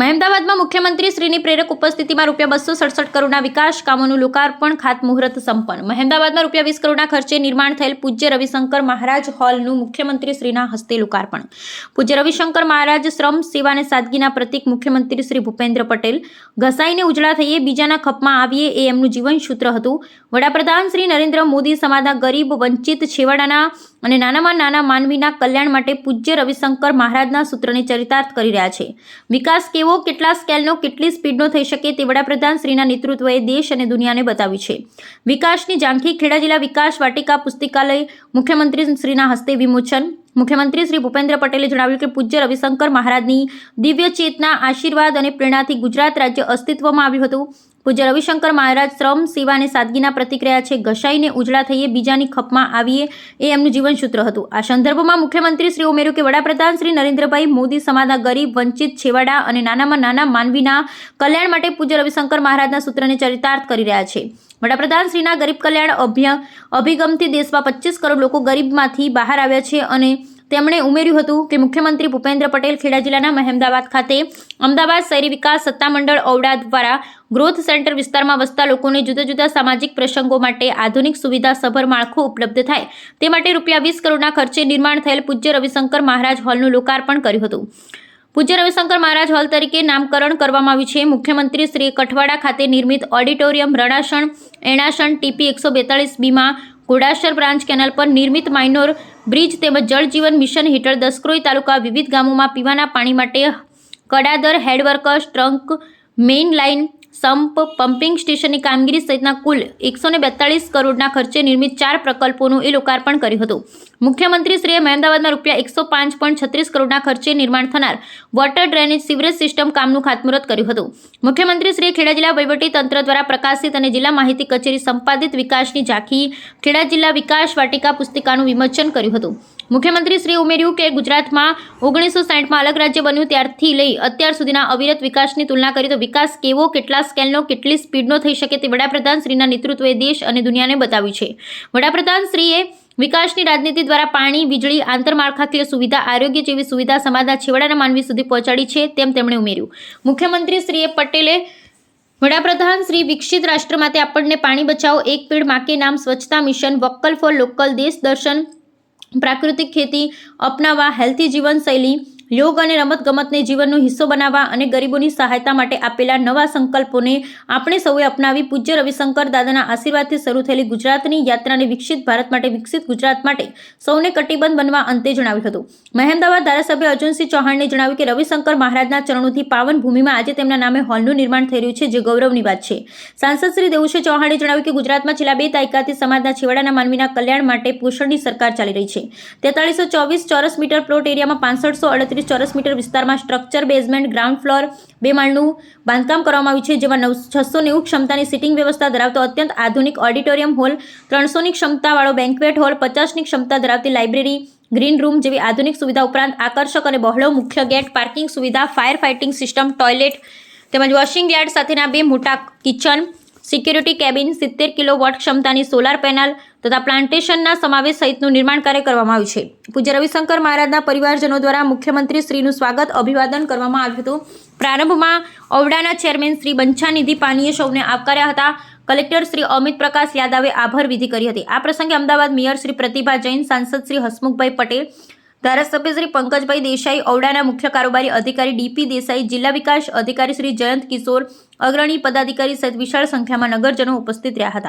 મુખ્યમંત્રી શ્રીની પ્રેરક ઉપસ્થિતિમાં રૂપિયા બસો સડસઠ કરોડના વિકાસ કામોનું લોકાર્પણ, ખાતમુહૂર્ત સંપન્ન. મહેમદાવાદમાં રૂપિયા વીસ કરોડના ખર્ચે નિર્માણ થયેલ પૂજ્ય રવિશંકર મહારાજ હોલનું મુખ્યમંત્રી શ્રીના હસ્તે લોકાર્પણ. પૂજ્ય રવિશંકર મહારાજ શ્રમ, સેવા અને સાદગીના પ્રતિક મુખ્યમંત્રી શ્રી ભૂપેન્દ્ર પટેલ ઘસાઈને ઉજળા થઈએ, બીજાના ખપમાં આવીએ એ એમનું જીવન સૂત્ર હતું. વડાપ્રધાન શ્રી નરેન્દ્ર મોદી સમાજના ગરીબ, વંચિત, છેવાડાના અને નાનામાં નાના માનવીના કલ્યાણ માટે પૂજ્ય રવિશંકર મહારાજના સૂત્રને ચરિતાર્થ કરી રહ્યા છે. વિકાસ કેવો કેટલા સ્કેલનો, કેટલી સ્પીડનો થઈ શકે તે વડાપ્રધાન શ્રીના નેતૃત્વએ દેશ અને દુનિયાને બતાવ્યું છે. વિકાસની ઝાંખી ખેડા જિલ્લા વિકાસ વાટિકા પુસ્તકાલય, મુખ્યમંત્રી શ્રીના હસ્તે વિમોચન. મુખ્યમંત્રી શ્રી ભૂપેન્દ્ર પટેલે જણાવ્યું કે પૂજ્ય રવિશંકર મહારાજની દિવ્ય ચેતના, આશીર્વાદ અને પ્રેરણાથી ગુજરાત રાજ્ય અસ્તિત્વમાં આવ્યું હતું. પૂજ્ય રવિશંકર મહારાજ શ્રમ, સેવા અને સાદગીના પ્રતિક રહ્યા છે. ઘસાઈને ઉજળા થઈએ, બીજાની ખપમાં આવીએ એ એમનું જીવનસૂત્ર હતું. આ સંદર્ભમાં મુખ્યમંત્રી શ્રી ઉમેર્યું કે વડાપ્રધાન શ્રી નરેન્દ્રભાઈ મોદી સમાજના ગરીબ, વંચિત, છેવાડા અને નાનામાં નાના માનવીના કલ્યાણ માટે પૂજ્ય રવિશંકર મહારાજના સૂત્રને ચરિતાર્થ કરી રહ્યા છે. વડાપ્રધાન શ્રીના ગરીબ કલ્યાણ અભિગમથી દેશમાં પચીસ કરોડ લોકો ગરીબમાંથી બહાર આવ્યા છે અને તેમણે ઉમેર્યું હતું કે મુખ્યમંત્રી ભૂપેન્દ્ર પટેલ ખેડા જિલ્લાના મહેમદાવાદ ખાતે અમદાવાદ શહેરી વિકાસ સત્તામંડળ ઔડા દ્વારા ગ્રોથ સેન્ટર વિસ્તારમાં વસતા લોકોને જુદા જુદા સામાજિક પ્રસંગો માટે આધુનિક સુવિધા સભર માળખું ઉપલબ્ધ થાય. તે માટે રૂપિયા વીસ કરોડના ખર્ચે નિર્માણ થયેલ પૂજ્ય રવિશંકર મહારાજ હોલનું લોકાર્પણ કર્યું હતું. પૂજ્ય રવિશંકર મહારાજ હોલ તરીકે નામકરણ કરવામાં આવ્યું છે. મુખ્યમંત્રી શ્રી કઠવાડા ખાતે નિર્મિત ઓડિટોરિયમ રણાસણ, એણાસણ, ટીપી એકસો બેતાળીસ બીમાં ઘોડાસર બ્રાન્ચ કેનાલ પર નિર્મિત માઇનોર બ્રિજ તેમજ જળજીવન મિશન હેઠળ દસક્રોઈ તાલુકા વિવિધ ગામોમાં પીવાના પાણી માટે કડાદર, head workers, trunk, main line sump pumping સ્ટેશનની કામગીરી સહિતના કુલ એકસો બેતાળીસ કરોડના ખર્ચે નિર્મિત ચાર પ્રકલ્પોનું એ લોકાર્પણ કર્યું હતું. મુખ્યમંત્રીશ્રીએ મહેમદાવાદમાં રૂપિયા એકસો પાંચ પોઈન્ટ છત્રીસ કરોડના ખર્ચે નિર્માણ થનાર વોટર ડ્રેનેજ સિવરેજ સિસ્ટમ કામનું ખાતમુહૂર્ત કર્યું હતું. મુખ્યમંત્રીશ્રીએ ખેડા જિલ્લા તંત્ર દ્વારા પ્રકાશિત અને જિલ્લા માહિતી કચેરી સંપાદિત વિકાસની ઝાંખી ખેડા જિલ્લા વિકાસ વાટિકા પુસ્તિકાનું વિમોચન કર્યું હતું. મુખ્યમંત્રીશ્રીએ ઉમેર્યું કે ગુજરાતમાં ઓગણીસો સાઠમાં અલગ રાજ્ય બન્યું ત્યારથી લઈ અત્યાર સુધીના અવિરત વિકાસની તુલના કરીએ તો વિકાસ કેવો, કેટલા સ્કેલનો, કેટલી સ્પીડનો થઈ શકે તે વડાપ્રધાન શ્રીના નેતૃત્વએ દેશ અને દુનિયાને બતાવ્યું છે. વડાપ્રધાન શ્રીએ વિકાસની રાજનીતિ દ્વારા પાણી, વીજળી, આંતરમાળખાકીય સુવિધા, આરોગ્ય જેવી સુવિધા સમાજના છેવાડાના માનવી સુધી પહોંચાડી છે તેમ તેમણે ઉમેર્યું. મુખ્યમંત્રી શ્રીએ પટેલે વડાપ્રધાન શ્રી વિકસિત રાષ્ટ્ર માટે આપણને પાણી બચાવો, એક પેડ માકે નામ સ્વચ્છતા મિશન, વક્કલ ફોર લોકલ, દેશ દર્શન પ્રાકૃતિક ખેતી અપનાવવા હેલ્ધી જીવનશૈલી યોગ અને રમતગમતને જીવનનો હિસ્સો બનાવવા અને ગરીબોની સહાયતા માટે આપેલા નવા સંકલ્પોને આપણે સૌએ અપનાવી પૂજ્ય રવિશંકર દાદાના આશીર્વાદથી શરૂ થયેલી ગુજરાતની યાત્રાને વિકસિત ભારત માટે, વિકસિત ગુજરાત માટે સૌને કટિબંધ બનવા અંતે જણાવ્યું હતું. મહેમદાવાદ ધારાસભ્ય અર્જુનસિંહ ચૌહાણને જણાવ્યું કે રવિશંકર મહારાજના ચરણોથી પાવન ભૂમિમાં આજે તેમના નામે હોલનું નિર્માણ થઈ રહ્યું છે, જે ગૌરવની વાત છે. સાંસદ શ્રી દેવુસિંહ ચૌહાણે જણાવ્યું કે ગુજરાતમાં છેલ્લા બે દાયકાથી સમાજના છેવાડાના માનવીના કલ્યાણ માટે પોષણની સરકાર ચાલી રહી છે. તેતાળીસો ચોવીસ ચોરસ મીટર પ્લોટ એરિયામાં પાંસઠસો અડત્રીસ ચોરસ મીટર વિસ્તારમાં સ્ટ્રક્ચર બેઝમેન્ટ ગ્રાઉન્ડ ફ્લોર બે માળનું બાંધકામ કરવામાં આવ્યું છે, જેમાં નવ છસો નેવું ક્ષમતાની સિટિંગ વ્યવસ્થા ધરાવતો અત્યંત આધુનિક ઓડિટોરિયમ હોલ ત્રણસોની ક્ષમતાવાળો બેન્કવેટ હોલ પચાસની ક્ષમતા ધરાવતી લાઇબ્રેરી ગ્રીન રૂમ જેવી આધુનિક સુવિધા ઉપરાંત આકર્ષક અને બહોળો મુખ્ય ગેટ પાર્કિંગ સુવિધા ફાયર ફાઇટિંગ સિસ્ટમ ટોયલેટ તેમજ વોશિંગ યાર્ડ સાથેના બે મોટા કિચન સિક્યુરિટી કેબિન સિત્તેર કિલો વોટ ક્ષમતાની સોલાર પેનલ તથા પ્લાન્ટેશનના સમાવેશ સહિતનું નિર્માણ કાર્ય કરવામાં આવ્યું છે. પૂજ્ય રવિશંકર મહારાજના પરિવારજનો દ્વારા મુખ્યમંત્રી શ્રીનું સ્વાગત, અભિવાદન કરવામાં આવ્યું હતું. પ્રારંભમાં ઓવડાના ચેરમેન શ્રી બંછાનિધિ પાનીએ સૌને આવકાર્યા હતા. કલેક્ટર શ્રી અમિત પ્રકાશ યાદવે આભાર વિધિ કરી હતી. આ પ્રસંગે અમદાવાદ મેયર શ્રી પ્રતિભા જૈન, સાંસદ શ્રી હસમુખભાઈ પટેલ ધારાસભ્ય શ્રી પંકજભાઈ દેસાઈ, ઔડાના મુખ્ય કારોબારી અધિકારી ડીપી દેસાઈ, જિલ્લા વિકાસ અધિકારી શ્રી જયંત કિશોર, અગ્રણી પદાધિકારી સહિત વિશાળ સંખ્યામાં નગરજનો ઉપસ્થિત રહ્યા હતા.